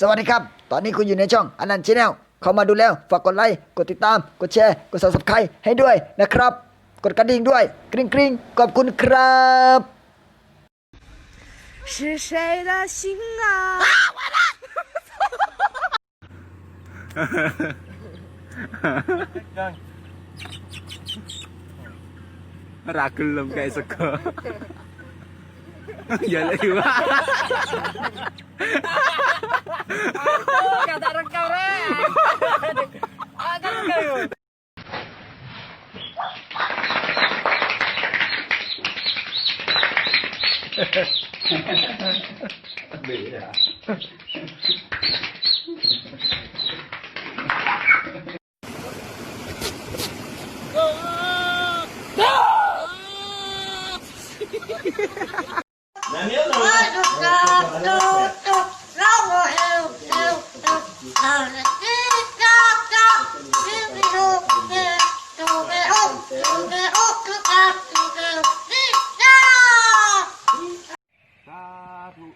สวัสดีครับ ตอนนี้คุณอยู่ในช่องอนันต์ชแนลเข้ามาดูแล้ว ฝากกดไลค์ กดติดตาม กดแชร์ กด subscribe ให้ด้วยนะครับ กดกระดิ่งด้วย กริ๊งกริ๊งขอบคุณครับ 是谁的心啊？ Rakulum guys ako. Yan ay iba. Kadarang Beda. Ah! Ah! who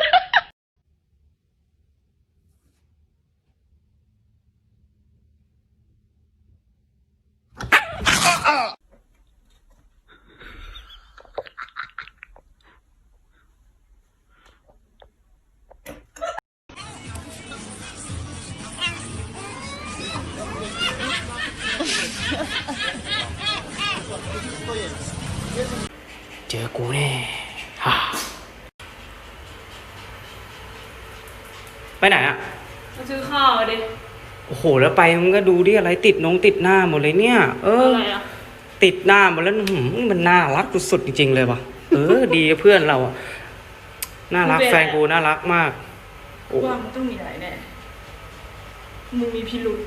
เจอกูแน่ฮ่าไปไหนอะ มาซื้อข้าวดิ โอ้โห แล้วไปมึงก็ดูดิอะไรติดนงติดหน้าหมดเลยเนี่ย เออ อะไรอะ ติดหน้าหมดแล้วอื้อหือมันน่ารักสุดๆจริง ๆ เลยว่ะ เออ ดีเพื่อนเราอะน่ารักมึงเป็นแฟอะไรนกูน่ารักมากโอ้ว่ามันต้องมีอะไรแน่มึงมีพิรุษ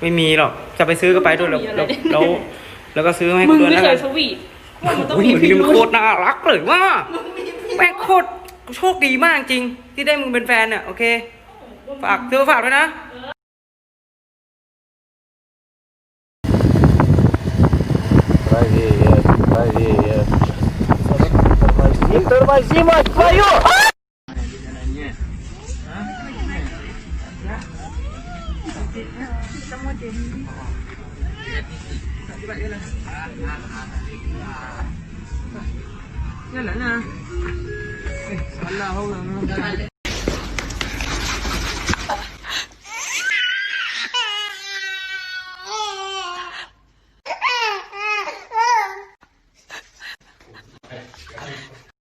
ไม่มีหรอก จะไปซื้อก็ไปด้วยแล้วไม่มีอะไรแล้วแล้วแล้วก็ซื้อมาให้มึกูงด้วยไม่แล้วเคกัยนสวีทว่ามันต้องโอ้ยมีมึงพินี่รุมันษโคตรน่ารักเลยว่าแม่งโคตรโชคดีมากจริง ที่ได้มึงเป็นแฟนเนี่ยโอเค ฝากซื้อฝากด้วยนะ Правее, правее. Тормози, тормози, мать твою!